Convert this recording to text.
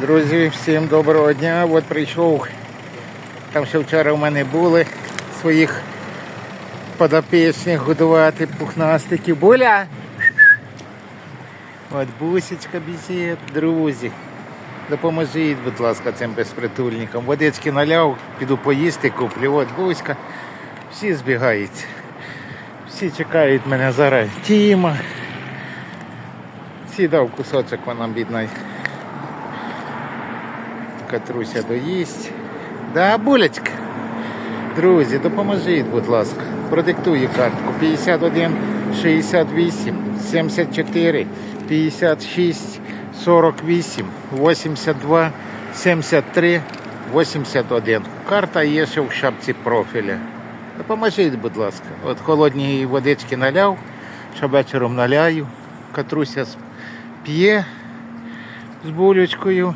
Друзі, всім доброго дня. От прийшов. Там ще вчора в мене були своїх подопічних годувати пухнастиків. Буля! От бусечка бізет, друзі. Допоможіть, будь ласка, цим безпритульникам. Водички наляв, піду поїсти, куплю. От буська. Всі збігаються. Всі чекають мене зараз. Тіма. Всі дав кусочок вона бідна. Катруся доїсть. Да, булечка. Друзі, допоможіть, будь ласка. Продиктую картку 51 68 74 56 48 82 73 81. Карта є ще в шапці профіля. Допоможіть, будь ласка. От холодні водички наляв, що вечором наляю. Катруся п'є з булечкою.